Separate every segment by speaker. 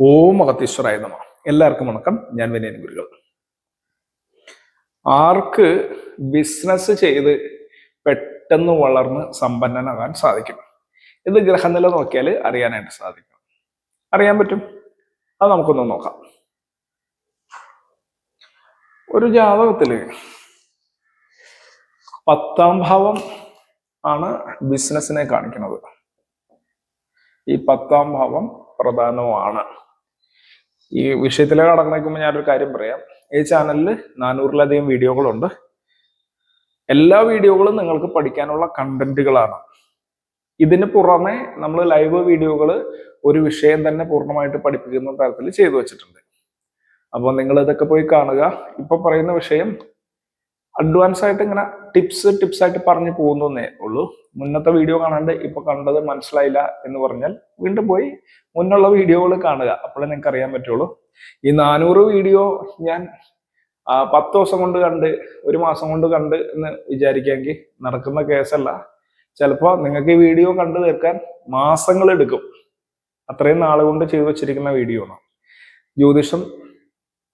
Speaker 1: ഓം അഗത്തീശ്വരായ നമ. എല്ലാവർക്കും വണക്കം. ഞാൻ വിനയൻ ഗുരുകൾ ആർക്ക് ബിസിനസ് ചെയ്ത് പെട്ടെന്ന് വളർന്ന് സമ്പന്നനാകാൻ സാധിക്കും? ഇത് ഗ്രഹനില നോക്കിയാൽ അറിയാനായിട്ട് സാധിക്കും. അറിയാൻ പറ്റും? അത് നമുക്കൊന്ന് നോക്കാം. ഒരു ജാതകത്തിൽ പത്താം ഭാവം ആണ് ബിസിനസ്സിനെ കാണിക്കുന്നത്. ഈ പത്താം ഭാവം പ്രധാനമാണ്. ഈ വിഷയത്തിലേക്ക് കടന്നേക്കുമ്പോൾ ഞാനൊരു കാര്യം പറയാം. ഈ ചാനലിൽ നാനൂറിലധികം വീഡിയോകളുണ്ട്. എല്ലാ വീഡിയോകളും നിങ്ങൾക്ക് പഠിക്കാനുള്ള കണ്ടന്റുകളാണ്. ഇതിന് പുറമെ നമ്മൾ ലൈവ് വീഡിയോകൾ ഒരു വിഷയം തന്നെ പൂർണമായിട്ട് പഠിപ്പിക്കുന്ന തരത്തിൽ ചെയ്തു വെച്ചിട്ടുണ്ട്. അപ്പോൾ നിങ്ങൾ ഇതൊക്കെ പോയി കാണുക. ഇപ്പൊ പറയുന്ന വിഷയം അഡ്വാൻസ് ആയിട്ട് ഇങ്ങനെ ടിപ്സ് ടിപ്സ് ആയിട്ട് പറഞ്ഞു പോകുന്നേ ഉള്ളൂ. മുന്നത്തെ വീഡിയോ കാണാണ്ട് ഇപ്പൊ കണ്ടത് മനസ്സിലായില്ല എന്ന് പറഞ്ഞാൽ വീണ്ടും പോയി മുന്നുള്ള വീഡിയോകൾ കാണുക. അപ്പോഴേ നിങ്ങൾക്ക് അറിയാൻ പറ്റുള്ളൂ. ഈ നാനൂറ് വീഡിയോ ഞാൻ പത്ത് ദിവസം കൊണ്ട് കണ്ട് ഒരു മാസം കൊണ്ട് കണ്ട് എന്ന് വിചാരിക്കാമെങ്കിൽ നടക്കുന്ന കേസല്ല. ചിലപ്പോൾ നിങ്ങൾക്ക് ഈ വീഡിയോ കണ്ടു തീർക്കാൻ മാസങ്ങൾ എടുക്കും. അത്രയും നാളെ കൊണ്ട് ചെയ്തു വെച്ചിരിക്കുന്ന വീഡിയോ ആണ്. ജ്യോതിഷം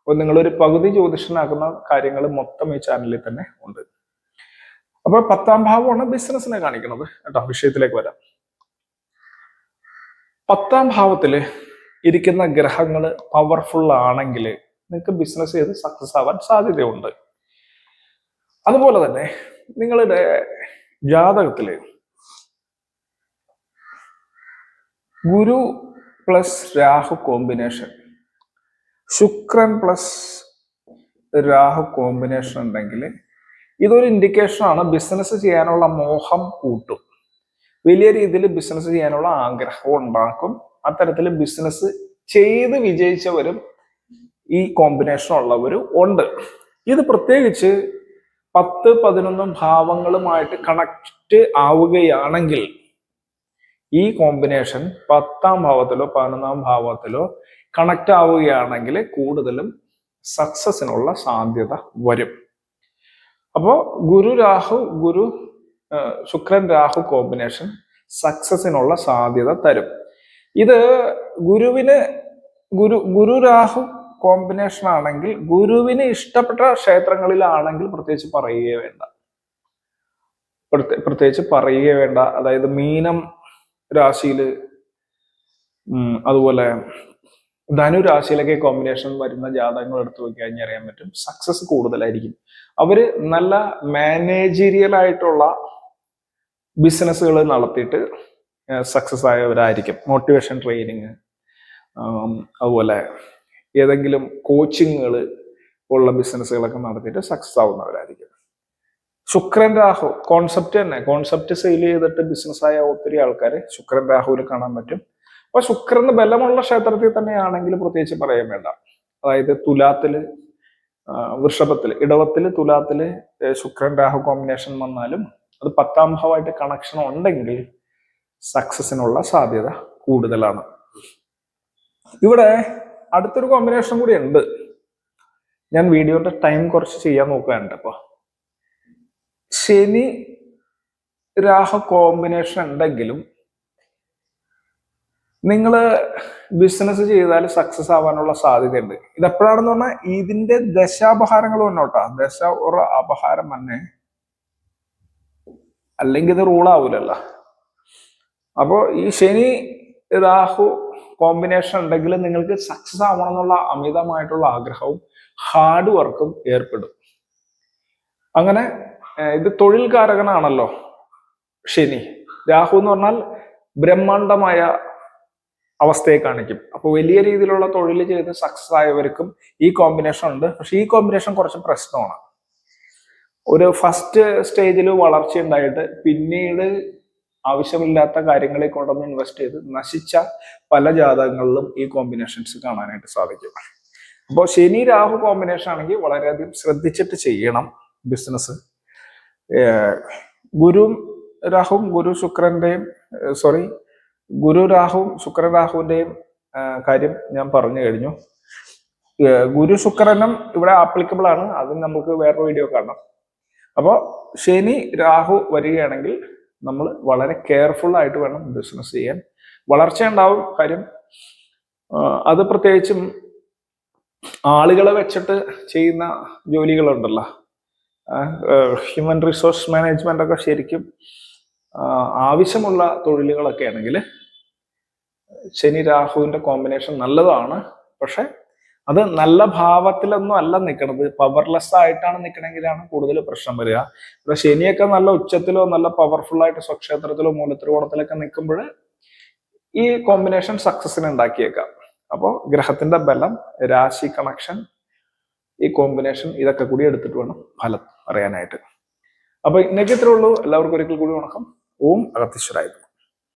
Speaker 1: അപ്പൊ നിങ്ങളൊരു പകുതി ജ്യോതിഷനാക്കുന്ന കാര്യങ്ങൾ മൊത്തം ഈ ചാനലിൽ തന്നെ ഉണ്ട്. അപ്പൊ പത്താം ഭാവമാണ് ബിസിനസ്സിനെ കാണിക്കുന്നത് കേട്ടോ വിഷയത്തിലേക്ക് വരാം. പത്താം ഭാവത്തിൽ ഇരിക്കുന്ന ഗ്രഹങ്ങൾ പവർഫുൾ ആണെങ്കിൽ നിങ്ങൾക്ക് ബിസിനസ് ചെയ്ത് സക്സസ് ആവാൻ സാധ്യതയുണ്ട്. അതുപോലെ തന്നെ നിങ്ങളുടെ ജാതകത്തിൽ ഗുരു പ്ലസ് രാഹു കോമ്പിനേഷൻ ശുക്രൻ പ്ലസ് രാഹു കോമ്പിനേഷൻ ഉണ്ടെങ്കിൽ ഇതൊരു ഇൻഡിക്കേഷൻ ആണ്. ബിസിനസ് ചെയ്യാനുള്ള മോഹം കൂട്ടും. വലിയ രീതിയിൽ ബിസിനസ് ചെയ്യാനുള്ള ആഗ്രഹം ഉണ്ടാക്കും. അത്തരത്തിൽ ബിസിനസ് ചെയ്ത് വിജയിച്ചവരും ഈ കോമ്പിനേഷൻ ഉള്ളവരും ഉണ്ട്. ഇത് പ്രത്യേകിച്ച് പത്ത് പതിനൊന്നും ഭാവങ്ങളുമായിട്ട് കണക്ട് ആവുകയാണെങ്കിൽ ഈ കോമ്പിനേഷൻ പത്താം ഭാവത്തിലോ പതിനൊന്നാം ഭാവത്തിലോ കണക്ട് ആവുകയാണെങ്കിൽ കൂടുതലും സക്സസിനുള്ള സാധ്യത വരും. അപ്പോൾ ഗുരു രാഹു ഗുരു ശുക്രൻ രാഹു കോമ്പിനേഷൻ സക്സസിനുള്ള സാധ്യത തരും. ഇത് ഗുരുവിന് ഗുരു ഗുരു രാഹു കോമ്പിനേഷൻ ആണെങ്കിൽ ഗുരുവിന് ഇഷ്ടപ്പെട്ട ക്ഷേത്രങ്ങളിലാണെങ്കിൽ പ്രത്യേകിച്ച് പറയുകയേ വേണ്ട. പ്രത്യേക- പ്രത്യേകിച്ച് പറയുകയേ വേണ്ട. അതായത് മീനം രാശിയിൽ അതുപോലെ ധനു രാശിയിലൊക്കെ കോമ്പിനേഷൻ വരുന്ന ജാതകങ്ങൾ എടുത്തു നോക്കി കഴിഞ്ഞാൽ അറിയാൻ പറ്റും. സക്സസ് കൂടുതലായിരിക്കും. അവർ നല്ല മാനേജീരിയൽ ആയിട്ടുള്ള ബിസിനസ്സുകൾ നടത്തിയിട്ട് സക്സസ് ആയവരായിരിക്കും. മോട്ടിവേഷൻ ട്രെയിനിങ് അതുപോലെ ഏതെങ്കിലും കോച്ചിങ്ങുകൾ ഉള്ള ബിസിനസ്സുകളൊക്കെ നടത്തിയിട്ട് സക്സസ് ആവുന്നവരായിരിക്കും. ശുക്രൻ രാഹു കോൺസെപ്റ്റ് തന്നെ. കോൺസെപ്റ്റ് സെയിൽ ചെയ്തിട്ട് ബിസിനസ്സായ ഒത്തിരി ആൾക്കാരെ ശുക്രൻ രാഹുവിൽ കാണാൻ പറ്റും. അപ്പൊ ശുക്രന് ബലമുള്ള ക്ഷേത്രത്തിൽ തന്നെയാണെങ്കിൽ പ്രത്യേകിച്ച് പറയാൻ വേണ്ട. അതായത് തുലാത്തിൽ വൃഷഭത്തിൽ ഇടവത്തിൽ തുലാത്തിൽ ശുക്രൻ രാഹു കോമ്പിനേഷൻ വന്നാലും അത് പത്താം ഭാവമായിട്ട് കണക്ഷൻ ഉണ്ടെങ്കിൽ സക്സസിനുള്ള സാധ്യത കൂടുതലാണ്. ഇവിടെ അടുത്തൊരു കോമ്പിനേഷൻ കൂടി ഉണ്ട്. ഞാൻ വീഡിയോയുടെ ടൈം കുറച്ച് ചെയ്യാൻ നോക്കുകയുണ്ട് അപ്പൊ ശനി രാഹു കോമ്പിനേഷൻ ഉണ്ടെങ്കിലും നിങ്ങൾ ബിസിനസ് ചെയ്താൽ സക്സസ് ആവാനുള്ള സാധ്യതയുണ്ട്. ഇത് എപ്പോഴാണെന്ന് പറഞ്ഞാൽ ഇതിന്റെ ദശാപഹാരങ്ങൾ വന്നോട്ടാ. ദശ ഒരു അപഹാരം തന്നെ. അല്ലെങ്കിൽ ഇത് റൂൾ ആവൂലല്ലോ. അപ്പോ ഈ ശനി രാഹു കോമ്പിനേഷൻ ഉണ്ടെങ്കിൽ നിങ്ങൾക്ക് സക്സസ് ആവണം എന്നുള്ള അമിതമായിട്ടുള്ള ആഗ്രഹവും ഹാർഡ് വർക്കും ഏർപ്പെടും. അങ്ങനെ ഇത് തൊഴിൽ കാരകനാണല്ലോ ശനി. രാഹു എന്ന് പറഞ്ഞാൽ ബ്രഹ്മാണ്ഡമായ അവസ്ഥയെ കാണിക്കും. അപ്പോൾ വലിയ രീതിയിലുള്ള തൊഴിൽ ചെയ്ത് സക്സസ് ആയവർക്കും ഈ കോമ്പിനേഷൻ ഉണ്ട്. പക്ഷെ ഈ കോമ്പിനേഷൻ കുറച്ച് പ്രശ്നമാണ്. ഒരു ഫസ്റ്റ് സ്റ്റേജിൽ വളർച്ച ഉണ്ടായിട്ട് പിന്നീട് ആവശ്യമില്ലാത്ത കാര്യങ്ങളിൽ കൊണ്ടൊന്ന് ഇൻവെസ്റ്റ് ചെയ്ത് നശിച്ച പല ജാതകങ്ങളിലും ഈ കോമ്പിനേഷൻസ് കാണാനായിട്ട് സാധിക്കും. അപ്പോൾ ശനി രാഹു കോമ്പിനേഷൻ ആണെങ്കിൽ വളരെയധികം ശ്രദ്ധിച്ചിട്ട് ചെയ്യണം ബിസിനസ് ഗുരു രാഹുവും ഗുരു ശുക്രന്റെയും സോറി ഗുരു രാഹുവും ശുക്രരാഹുവിന്റെയും കാര്യം ഞാൻ പറഞ്ഞു കഴിഞ്ഞു. ഗുരു ശുക്രനും ഇവിടെ ആപ്ലിക്കബിൾ ആണ്. അത് നമുക്ക് വേറൊരു വീഡിയോ കാണാം. അപ്പോൾ ശനി രാഹു വരികയാണെങ്കിൽ നമ്മൾ വളരെ കെയർഫുൾ ആയിട്ട് വേണം ബിസിനസ് ചെയ്യാൻ. വളർച്ച ഉണ്ടാവും കാര്യം. അത് പ്രത്യേകിച്ചും ആളുകളെ വെച്ചിട്ട് ചെയ്യുന്ന ജോലികളുണ്ടല്ലോ. ഹ്യൂമൻ റിസോഴ്സ് മാനേജ്മെന്റ് ഒക്കെ ശരിക്കും ആവശ്യമുള്ള തൊഴിലുകളൊക്കെ ആണെങ്കിൽ ശനി രാഹുവിന്റെ കോമ്പിനേഷൻ നല്ലതാണ്. പക്ഷെ അത് നല്ല ഭാവത്തിലൊന്നും അല്ല നിൽക്കണത്. പവർലെസ് ആയിട്ടാണ് നിൽക്കണമെങ്കിലാണ് കൂടുതൽ പ്രശ്നം വരിക. ഇവിടെ ശനിയൊക്കെ നല്ല ഉച്ചത്തിലോ നല്ല പവർഫുൾ ആയിട്ട് സ്വക്ഷേത്രത്തിലോ മൂലത്രികോണത്തിലൊക്കെ നിൽക്കുമ്പോൾ ഈ കോമ്പിനേഷൻ സക്സസിന് ഉണ്ടാക്കിയേക്കാം. അപ്പോൾ ഗ്രഹത്തിന്റെ ബലം രാശി കണക്ഷൻ ഈ കോമ്പിനേഷൻ ഇതൊക്കെ കൂടി എടുത്തിട്ട് വേണം ഫലം അറിയാനായിട്ട്. അപ്പൊ ഇന്നേക്ക് ഇത്രേ ഉള്ളൂ. എല്ലാവർക്കും ഒരിക്കൽ കൂടി വണക്കം. ഓം അഗത്തീശ്വരായിരുന്നു